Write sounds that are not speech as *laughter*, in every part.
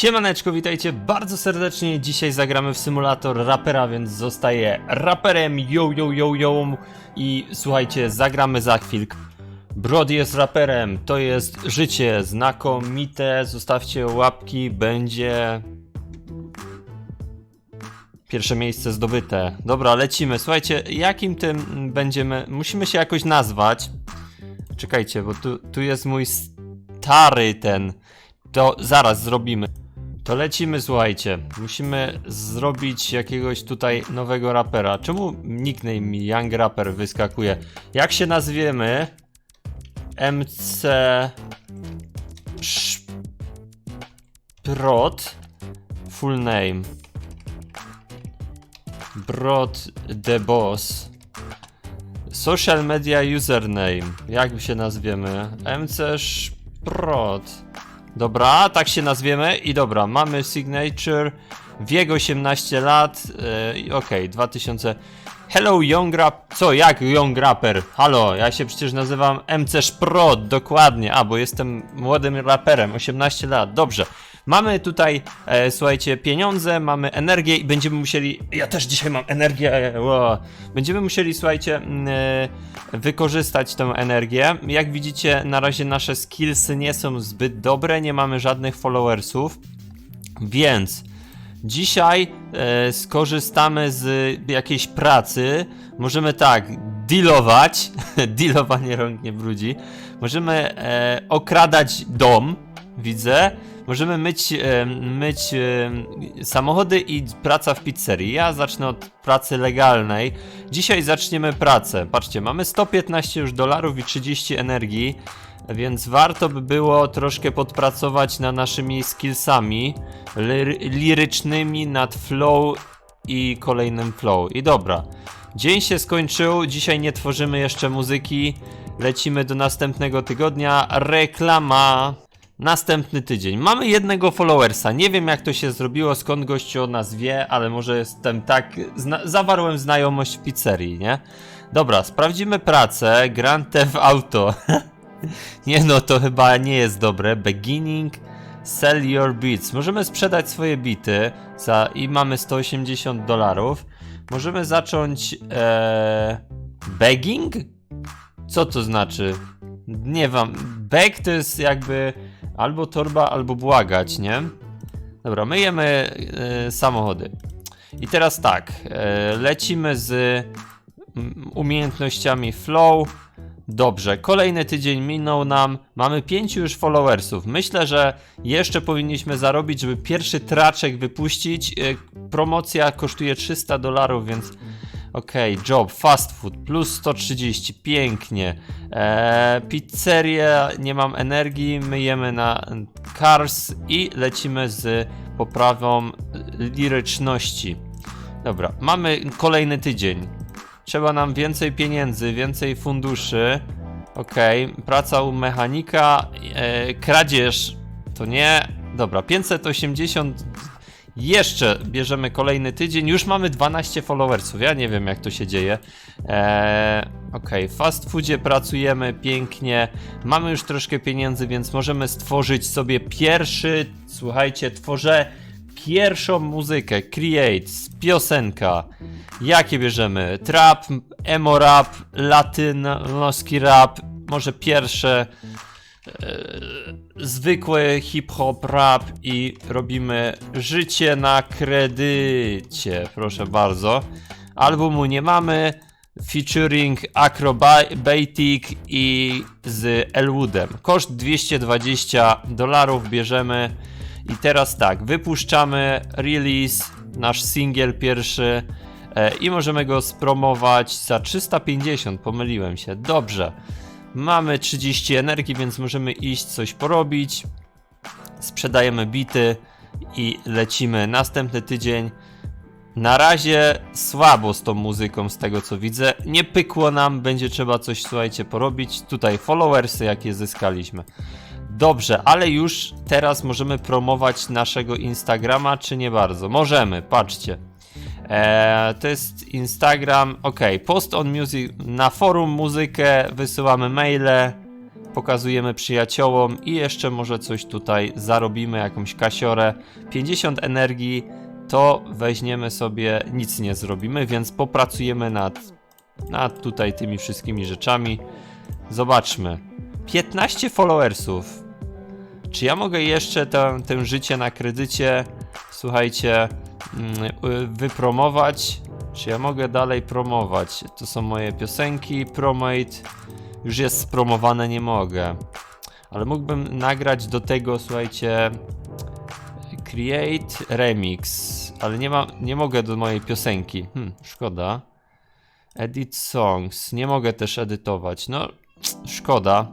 Siemaneczko, witajcie bardzo serdecznie. Dzisiaj zagramy w symulator rapera, więc zostaję raperem, yo yo yo yo i słuchajcie, zagramy za chwilkę. Brody jest raperem, to jest życie znakomite, zostawcie łapki, będzie... Pierwsze miejsce zdobyte. Dobra, lecimy. Słuchajcie, jakim tym będziemy... Musimy się jakoś nazwać. Czekajcie, bo tu, tu jest mój stary ten... To zaraz zrobimy. To lecimy, słuchajcie. Musimy zrobić jakiegoś tutaj nowego rapera. Czemu nickname Young Rapper wyskakuje? Jak się nazwiemy? MC Szprot Full name Brod the Boss Social media username Jak się nazwiemy? MC Szprot Dobra, tak się nazwiemy i dobra, mamy signature, wiek 18 lat, yy, okej, 2000... Hello Young Rap... Co, jak Young Rapper? Halo, ja się przecież nazywam MC Szprot, dokładnie, a, bo jestem młodym raperem, 18 lat, dobrze. Mamy tutaj, e, słuchajcie, pieniądze, mamy energię i będziemy musieli... Ja też dzisiaj mam energię, e, ło. Będziemy musieli, słuchajcie, mm, e, wykorzystać tę energię. Jak widzicie, na razie nasze skillsy nie są zbyt dobre, nie mamy żadnych followersów, więc dzisiaj e, skorzystamy z jakiejś pracy. Możemy tak, dealować, *laughs* dealowanie rąk nie brudzi. Możemy e, okradać dom, widzę. Możemy myć, e, myć e, samochody i praca w pizzerii. Ja zacznę od pracy legalnej. Dzisiaj zaczniemy pracę. Patrzcie, mamy 115 już dolarów i 30 energii, więc warto by było troszkę podpracować nad naszymi skillsami lir lirycznymi, nad flow i kolejnym flow. I dobra. Dzień się skończył, dzisiaj nie tworzymy jeszcze muzyki. Lecimy do następnego tygodnia. Reklama. Następny tydzień. Mamy jednego followersa. Nie wiem jak to się zrobiło, skąd gościu o nas wie, ale może jestem tak. Zna zawarłem znajomość w pizzerii, nie? Dobra, sprawdzimy pracę. Grand Theft Auto. *laughs* nie no, to chyba nie jest dobre. Beginning. Sell your beats. Możemy sprzedać swoje bity za i mamy 180 dolarów. Możemy zacząć. E... Begging? Co to znaczy? Nie wiem. Beg to jest jakby albo torba, albo błagać, nie? Dobra, myjemy e, samochody. I teraz tak, e, lecimy z mm, umiejętnościami flow. Dobrze, kolejny tydzień minął nam. Mamy pięciu już followersów. Myślę, że jeszcze powinniśmy zarobić, żeby pierwszy traczek wypuścić. E, promocja kosztuje 300 dolarów, więc Okej, job, fast food, plus 130, pięknie. Eee, pizzeria, nie mam energii, myjemy na cars i lecimy z poprawą liryczności. Dobra, mamy kolejny tydzień. Trzeba nam więcej pieniędzy, więcej funduszy. Okej, praca u mechanika, e, kradzież, to nie. Dobra, 580 jeszcze bierzemy kolejny tydzień. Już mamy 12 followersów. Ja nie wiem, jak to się dzieje. Eee, Okej, w fast foodzie pracujemy pięknie. Mamy już troszkę pieniędzy, więc możemy stworzyć sobie pierwszy. Słuchajcie, tworzę pierwszą muzykę. Create, piosenka. Jakie bierzemy? Trap, emo rap, latynoski rap. Może pierwsze zwykły hip-hop rap i robimy życie na kredycie, proszę bardzo. Albumu nie mamy, featuring Acrobatic i z Elwoodem. Koszt 220 dolarów bierzemy i teraz tak, wypuszczamy release, nasz singiel pierwszy e, i możemy go spromować za 350, pomyliłem się, dobrze. Mamy 30 energii, więc możemy iść coś porobić. Sprzedajemy bity i lecimy następny tydzień. Na razie słabo z tą muzyką, z tego co widzę. Nie pykło nam, będzie trzeba coś, słuchajcie, porobić. Tutaj followersy, jakie zyskaliśmy. Dobrze, ale już teraz możemy promować naszego Instagrama, czy nie bardzo? Możemy, patrzcie. Eee, to jest Instagram. Ok, post on music. Na forum muzykę wysyłamy maile. pokazujemy przyjaciołom i jeszcze może coś tutaj zarobimy, jakąś kasiorę. 50 energii to weźmiemy sobie, nic nie zrobimy, więc popracujemy nad, nad tutaj tymi wszystkimi rzeczami. Zobaczmy. 15 followersów. Czy ja mogę jeszcze tę, tę życie na kredycie, słuchajcie, wypromować? Czy ja mogę dalej promować? To są moje piosenki, promate. Już jest spromowane, nie mogę. Ale mógłbym nagrać do tego, słuchajcie, create remix, ale nie ma, nie mogę do mojej piosenki. Hmm, szkoda. Edit songs, nie mogę też edytować. No, szkoda.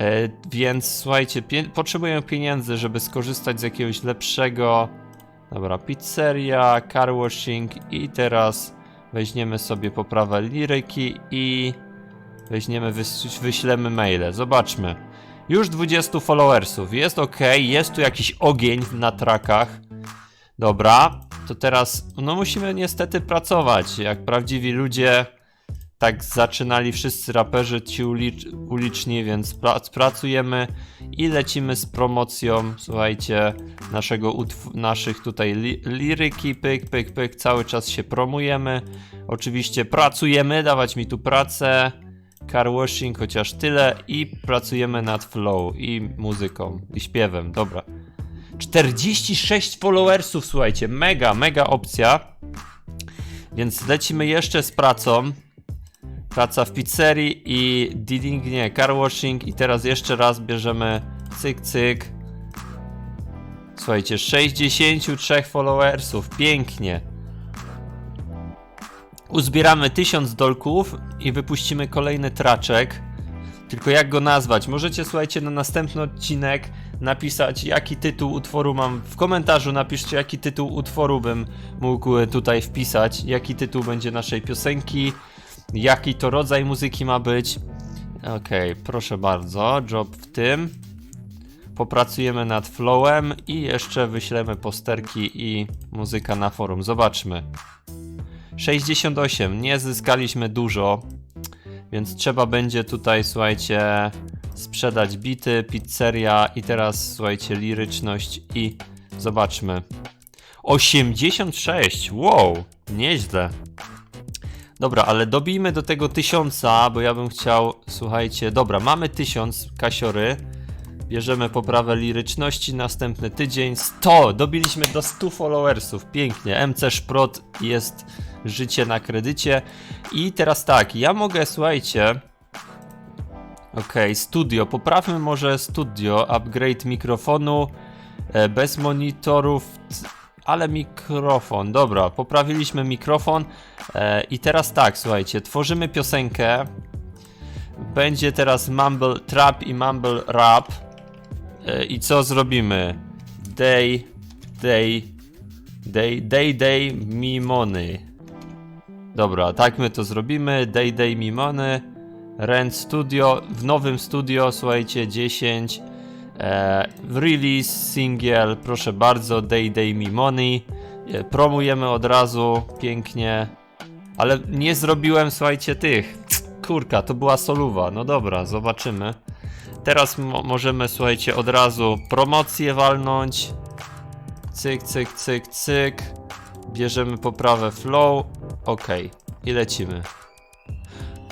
E, więc słuchajcie, pie potrzebuję pieniędzy, żeby skorzystać z jakiegoś lepszego. Dobra, pizzeria, car washing i teraz weźmiemy sobie poprawę liryki i weźmiemy, wys wyślemy maile. Zobaczmy. Już 20 followersów, jest ok, jest tu jakiś ogień na trakach. Dobra, to teraz, no musimy niestety pracować, jak prawdziwi ludzie. Tak zaczynali wszyscy raperzy ci ulicz, uliczni, więc pra pracujemy i lecimy z promocją, słuchajcie, naszego naszych tutaj li liryki, pyk, pyk, pyk, cały czas się promujemy. Oczywiście pracujemy, dawać mi tu pracę, car washing, chociaż tyle i pracujemy nad flow i muzyką i śpiewem, dobra. 46 followersów, słuchajcie, mega, mega opcja. Więc lecimy jeszcze z pracą. Praca w pizzerii i dealing, nie, car washing i teraz jeszcze raz bierzemy cyk, cyk. Słuchajcie, 63 followersów, pięknie. Uzbieramy 1000 dolków i wypuścimy kolejny traczek. Tylko jak go nazwać? Możecie, słuchajcie, na następny odcinek napisać, jaki tytuł utworu mam. W komentarzu napiszcie, jaki tytuł utworu bym mógł tutaj wpisać, jaki tytuł będzie naszej piosenki, jaki to rodzaj muzyki ma być. Okej, proszę bardzo, job w tym. Popracujemy nad flowem i jeszcze wyślemy posterki i muzyka na forum. Zobaczmy. 68, nie zyskaliśmy dużo, więc trzeba będzie tutaj, słuchajcie, sprzedać bity, pizzeria i teraz, słuchajcie, liryczność i zobaczmy. 86, wow, nieźle. Dobra, ale dobijmy do tego tysiąca, bo ja bym chciał, słuchajcie, dobra, mamy tysiąc kasiory. Bierzemy poprawę liryczności, następny tydzień 100, dobiliśmy do 100 followersów, pięknie, MC Szprot jest życie na kredycie. I teraz tak, ja mogę, słuchajcie, okej, studio, poprawmy może studio, upgrade mikrofonu, e, bez monitorów, ale mikrofon, dobra, poprawiliśmy mikrofon e, i teraz tak, słuchajcie, tworzymy piosenkę, będzie teraz mumble trap i mumble rap, E, I co zrobimy? Day, day, day, day, day, me money. Dobra, tak my to zrobimy. Day, day, me money. Rent studio. W nowym studio, słuchajcie, 10. E, release, single, proszę bardzo. Day, day, me money. E, promujemy od razu, pięknie. Ale nie zrobiłem, słuchajcie, tych. Kurka, to była soluwa. No dobra, zobaczymy. Teraz mo- możemy, słuchajcie, od razu promocję walnąć. Cyk, cyk, cyk, cyk. Bierzemy poprawę flow. Ok. I lecimy.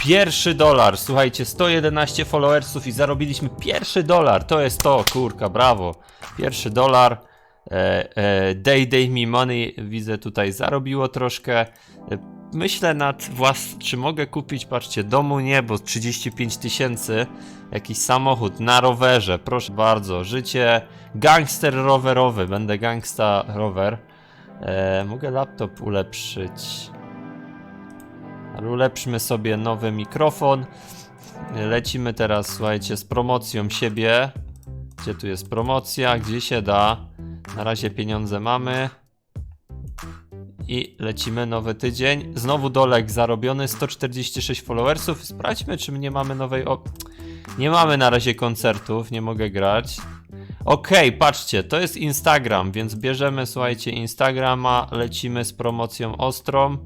Pierwszy dolar, słuchajcie, 111 followersów i zarobiliśmy pierwszy dolar. To jest to, kurka, brawo. Pierwszy dolar. E, e, day Day Me Money, widzę tutaj zarobiło troszkę. E, Myślę nad włas... czy mogę kupić, patrzcie, domu nie, bo 35 tysięcy, jakiś samochód na rowerze, proszę bardzo, życie gangster rowerowy, będę gangsta rower. E, mogę laptop ulepszyć. Ale ulepszmy sobie nowy mikrofon. Lecimy teraz, słuchajcie, z promocją siebie. Gdzie tu jest promocja? Gdzie się da? Na razie pieniądze mamy. I lecimy nowy tydzień. Znowu dolek zarobiony, 146 followersów. Sprawdźmy, czy nie mamy nowej. Nie mamy na razie koncertów, nie mogę grać. Okej, patrzcie, to jest Instagram, więc bierzemy, słuchajcie, Instagrama, lecimy z promocją ostrą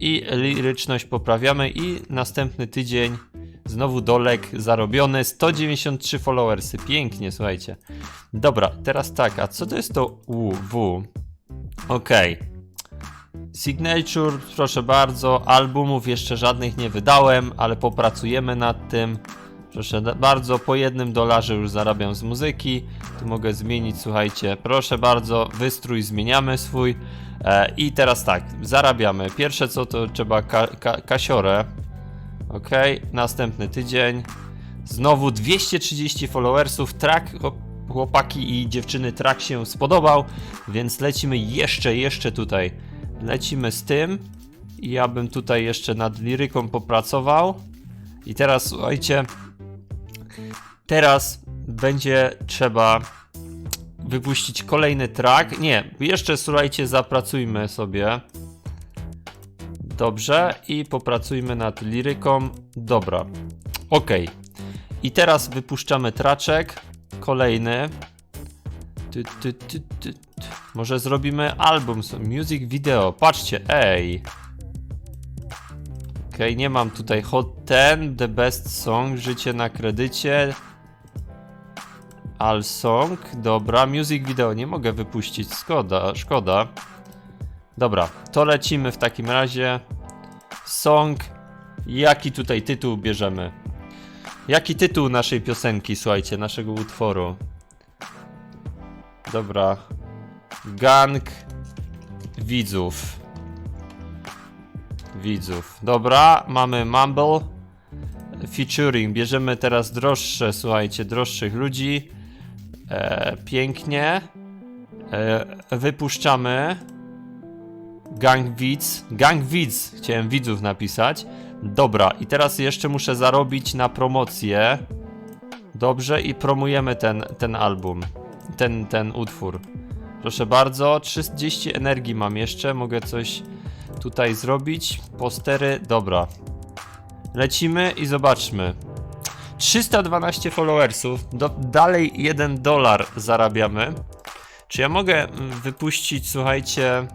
i liryczność poprawiamy i następny tydzień Znowu dolek zarobiony, 193 followersy, pięknie, słuchajcie. Dobra, teraz tak, a co to jest to UW? Okej. Signature, proszę bardzo, albumów jeszcze żadnych nie wydałem, ale popracujemy nad tym. Proszę bardzo, po jednym dolarze już zarabiam z muzyki. Tu mogę zmienić, słuchajcie, proszę bardzo, wystrój zmieniamy swój. E, I teraz tak, zarabiamy. Pierwsze co to trzeba ka ka kasiorę. Ok, następny tydzień. Znowu 230 followersów. Track, chłop- chłopaki i dziewczyny, track się spodobał, więc lecimy jeszcze, jeszcze tutaj. Lecimy z tym. Ja bym tutaj jeszcze nad liryką popracował. I teraz słuchajcie, teraz będzie trzeba wypuścić kolejny track. Nie, jeszcze słuchajcie, zapracujmy sobie. Dobrze, i popracujmy nad liryką. Dobra, ok. I teraz wypuszczamy traczek. Kolejny. Ty, ty, ty, ty, ty. Może zrobimy album, music video. Patrzcie, ej. Okej, nie mam tutaj Hot 10, The Best Song, Życie na kredycie. All Song, dobra, music video nie mogę wypuścić, szkoda, szkoda. Dobra, to lecimy w takim razie. Song, jaki tutaj tytuł bierzemy? Jaki tytuł naszej piosenki, słuchajcie, naszego utworu? Dobra. Gang widzów. Widzów. Dobra, mamy Mumble. Featuring. Bierzemy teraz droższe, słuchajcie, droższych ludzi. E, pięknie. E, wypuszczamy. Gang widz. Gang widz. Chciałem widzów napisać. Dobra, i teraz jeszcze muszę zarobić na promocję. Dobrze, i promujemy ten, ten album. Ten, ten utwór. Proszę bardzo, 30 energii mam jeszcze. Mogę coś tutaj zrobić. Postery, dobra. Lecimy i zobaczmy. 312 followersów, do, dalej 1 dolar zarabiamy. Czy ja mogę mm, wypuścić, słuchajcie,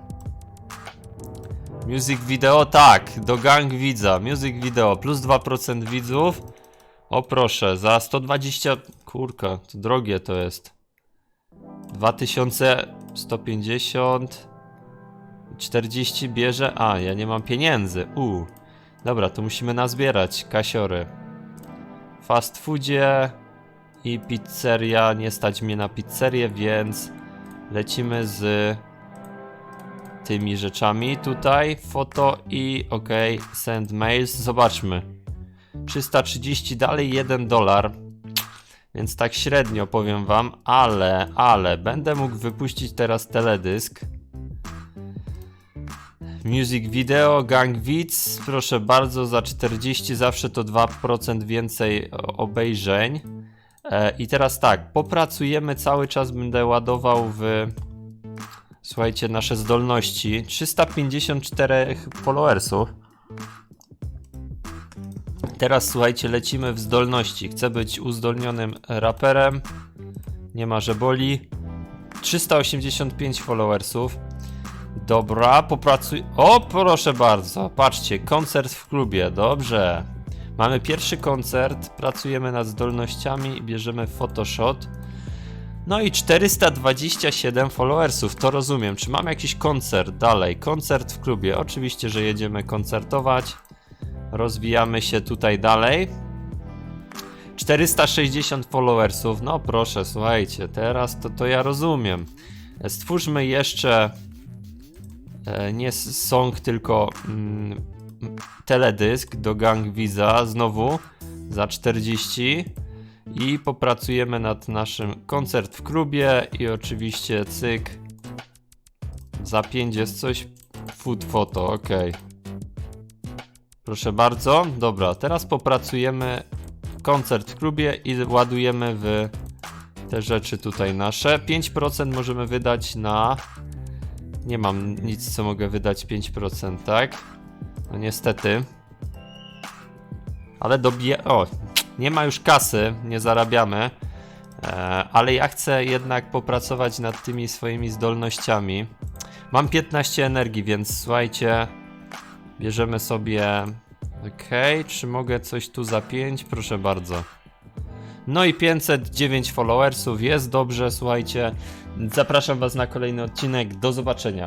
music video? Tak, do gang widza, music video, plus 2% widzów. O proszę, za 120, kurka, to drogie to jest. 2150, 40 bierze, a ja nie mam pieniędzy, u. Dobra, to musimy nazbierać kasiory. Fast foodzie i pizzeria. Nie stać mnie na pizzerię, więc lecimy z tymi rzeczami tutaj. Foto i ok, send mails. Zobaczmy. 330 dalej 1 dolar. Więc tak średnio powiem wam, ale, ale będę mógł wypuścić teraz teledysk. Music video, gang widz, proszę bardzo, za 40 zawsze to 2% więcej o- obejrzeń. E, I teraz tak, popracujemy cały czas, będę ładował w, słuchajcie, nasze zdolności. 354 followersów. Teraz słuchajcie, lecimy w zdolności. Chcę być uzdolnionym raperem. Nie ma, że boli. 385 followersów. Dobra, popracuj. O, proszę bardzo. Patrzcie, koncert w klubie. Dobrze. Mamy pierwszy koncert, pracujemy nad zdolnościami bierzemy Photoshop. No i 427 followersów, to rozumiem. Czy mam jakiś koncert dalej? Koncert w klubie. Oczywiście, że jedziemy koncertować. Rozwijamy się tutaj dalej. 460 followersów. No proszę, słuchajcie, teraz to, to ja rozumiem. Stwórzmy jeszcze nie s- song, tylko mm, teledysk do Gang Visa znowu za 40 i popracujemy nad naszym koncert w klubie i oczywiście cyk za 5 jest coś food photo, ok. Proszę bardzo, dobra, teraz popracujemy koncert w klubie i ładujemy w te rzeczy tutaj nasze. 5% możemy wydać na nie mam nic, co mogę wydać 5%, tak? No niestety. Ale dobiję. O, nie ma już kasy, nie zarabiamy. E, ale ja chcę jednak popracować nad tymi swoimi zdolnościami. Mam 15 energii, więc słuchajcie, bierzemy sobie Okej, czy mogę coś tu za 5? Proszę bardzo. No i 509 followersów, jest dobrze, słuchajcie. Zapraszam was na kolejny odcinek, do zobaczenia.